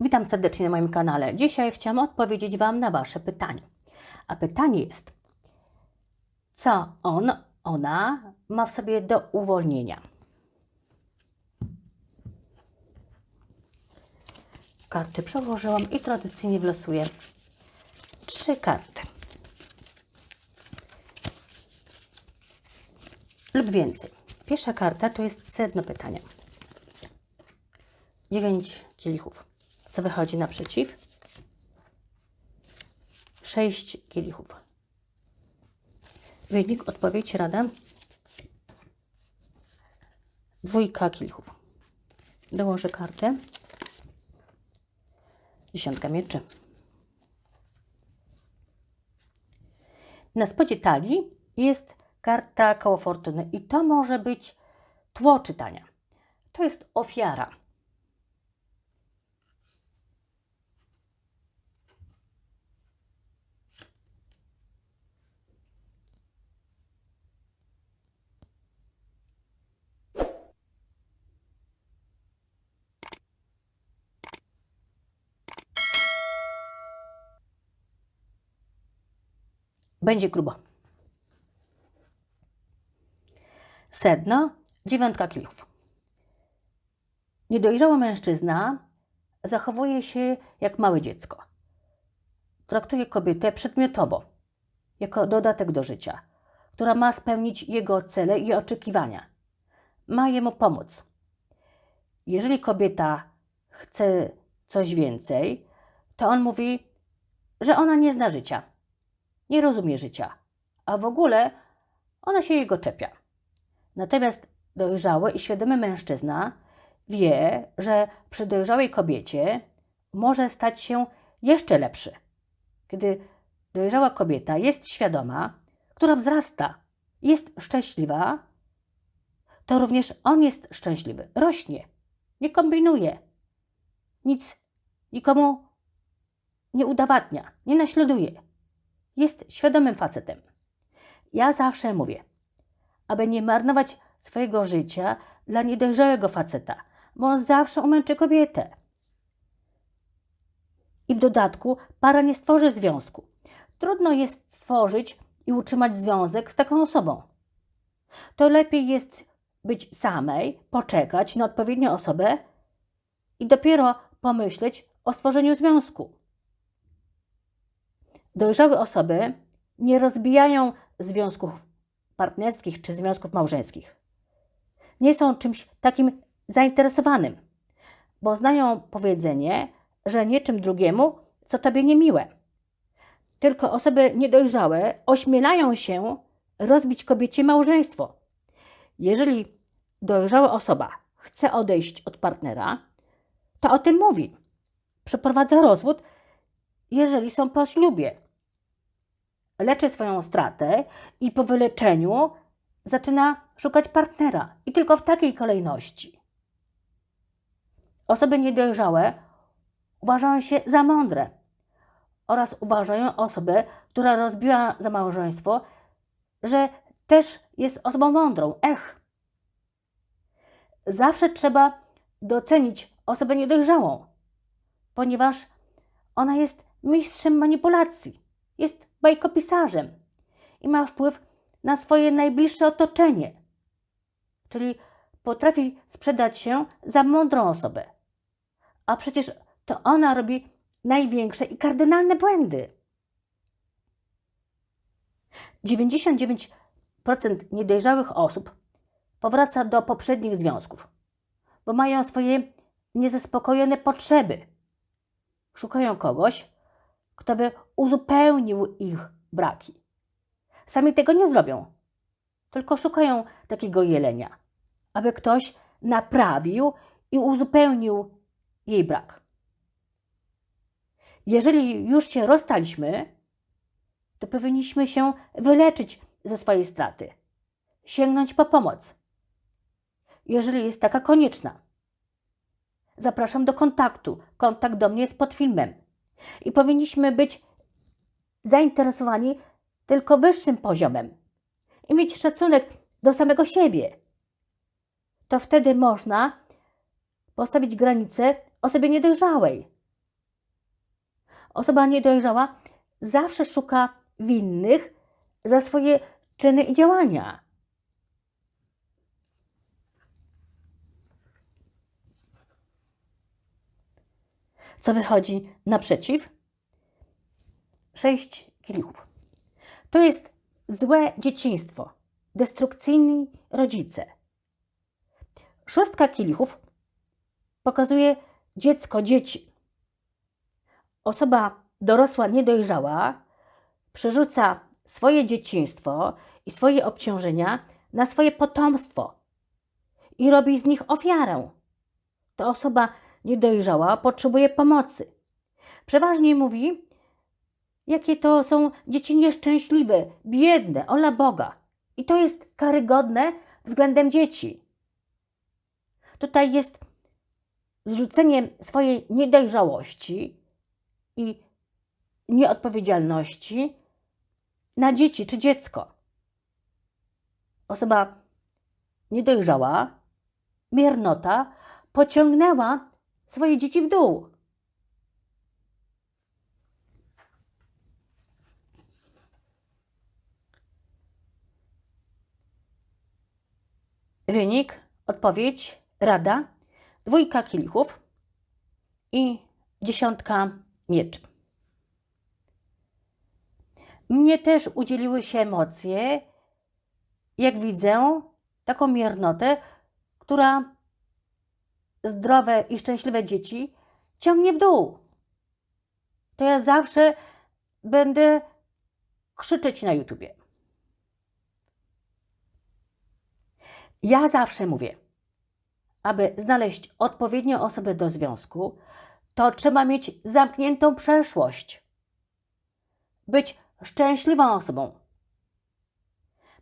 Witam serdecznie na moim kanale. Dzisiaj chciałam odpowiedzieć Wam na Wasze pytanie. A pytanie jest, co on, ona ma w sobie do uwolnienia? Karty przełożyłam i tradycyjnie wylosuję trzy karty. Lub więcej. Pierwsza karta to jest sedno pytania. Dziewięć kielichów. Co wychodzi naprzeciw? Sześć kielichów. Wynik, odpowiedź, rada? Dwójka kielichów. Dołożę kartę. Dziesiątka mieczy. Na spodzie talii jest karta koło fortuny i to może być tło czytania. To jest ofiara. Będzie grubo. Sedno, dziewiątka kielichów. Niedojrzały mężczyzna zachowuje się jak małe dziecko. Traktuje kobietę przedmiotowo, jako dodatek do życia, która ma spełnić jego cele i oczekiwania. Ma jemu pomóc. Jeżeli kobieta chce coś więcej, to on mówi, że ona nie zna życia, nie rozumie życia, a w ogóle ona się jego czepia. Natomiast dojrzały i świadomy mężczyzna wie, że przy dojrzałej kobiecie może stać się jeszcze lepszy. Kiedy dojrzała kobieta jest świadoma, która wzrasta, jest szczęśliwa, to również on jest szczęśliwy, rośnie, nie kombinuje, nic nikomu nie udowadnia, nie naśladuje. Jest świadomym facetem. Ja zawsze mówię, aby nie marnować swojego życia dla niedojrzałego faceta, bo on zawsze umęczy kobietę. I w dodatku para nie stworzy związku. Trudno jest stworzyć i utrzymać związek z taką osobą. To lepiej jest być samej, poczekać na odpowiednią osobę i dopiero pomyśleć o stworzeniu związku. Dojrzałe osoby nie rozbijają związków partnerskich czy związków małżeńskich. Nie są czymś takim zainteresowanym, bo znają powiedzenie, że niczym drugiemu, co tobie niemiłe. Tylko osoby niedojrzałe ośmielają się rozbić kobiecie małżeństwo. Jeżeli dojrzała osoba chce odejść od partnera, to o tym mówi. Przeprowadza rozwód, jeżeli są po ślubie. Leczy swoją stratę i po wyleczeniu zaczyna szukać partnera i tylko w takiej kolejności. Osoby niedojrzałe uważają się za mądre oraz uważają osobę, która rozbiła za małżeństwo, że też jest osobą mądrą. Ech! Zawsze trzeba docenić osobę niedojrzałą, ponieważ ona jest mistrzem manipulacji, jest bajkopisarzem i ma wpływ na swoje najbliższe otoczenie. Czyli potrafi sprzedać się za mądrą osobę. A przecież to ona robi największe i kardynalne błędy. 99% niedojrzałych osób powraca do poprzednich związków, bo mają swoje niezaspokojone potrzeby. Szukają kogoś, kto by uzupełnił ich braki. Sami tego nie zrobią, tylko szukają takiego jelenia, aby ktoś naprawił i uzupełnił jej brak. Jeżeli już się rozstaliśmy, to powinniśmy się wyleczyć ze swojej straty, sięgnąć po pomoc, jeżeli jest taka konieczna. Zapraszam do kontaktu. Kontakt do mnie jest pod filmem. I powinniśmy być zainteresowani tylko wyższym poziomem i mieć szacunek do samego siebie. To wtedy można postawić granicę osobie niedojrzałej, osoba niedojrzała zawsze szuka winnych za swoje czyny i działania. Co wychodzi naprzeciw? Sześć kielichów. To jest złe dzieciństwo, destrukcyjni rodzice. Szóstka kielichów pokazuje dziecko, dzieci. Osoba dorosła, niedojrzała przerzuca swoje dzieciństwo i swoje obciążenia na swoje potomstwo i robi z nich ofiarę. To osoba niedojrzała potrzebuje pomocy. Przeważnie mówi, jakie to są dzieci nieszczęśliwe, biedne, ola Boga. I to jest karygodne względem dzieci. Tutaj jest zrzucenie swojej niedojrzałości i nieodpowiedzialności na dzieci czy dziecko. Osoba niedojrzała, miernota pociągnęła swoje dzieci w dół. Wynik, odpowiedź, rada, dwójka kielichów i dziesiątka mieczy. Mnie też udzieliły się emocje, jak widzę, taką miernotę, która zdrowe i szczęśliwe dzieci ciągnie w dół. To ja zawsze będę krzyczeć na YouTubie. Ja zawsze mówię, aby znaleźć odpowiednią osobę do związku, to trzeba mieć zamkniętą przeszłość. Być szczęśliwą osobą.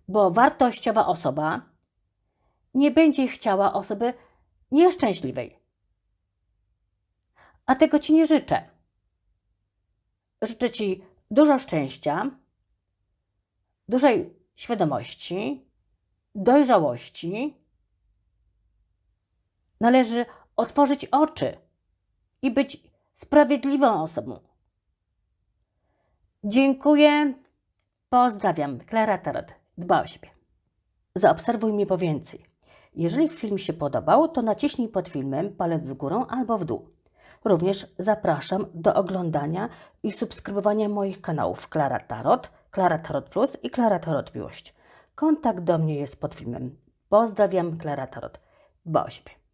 Bo wartościowa osoba nie będzie chciała osoby nieszczęśliwej. A tego Ci nie życzę. Życzę Ci dużo szczęścia, dużej świadomości, dojrzałości. Należy otworzyć oczy i być sprawiedliwą osobą. Dziękuję. Pozdrawiam. Klara Tarot. Dba o siebie. Zaobserwuj mnie po więcej. Jeżeli film się podobał, to naciśnij pod filmem palec w górę albo w dół. Również zapraszam do oglądania i subskrybowania moich kanałów Klara Tarot, Klara Tarot Plus i Klara Tarot Miłość. Kontakt do mnie jest pod filmem. Pozdrawiam, Klara Tarot. Dba o siebie.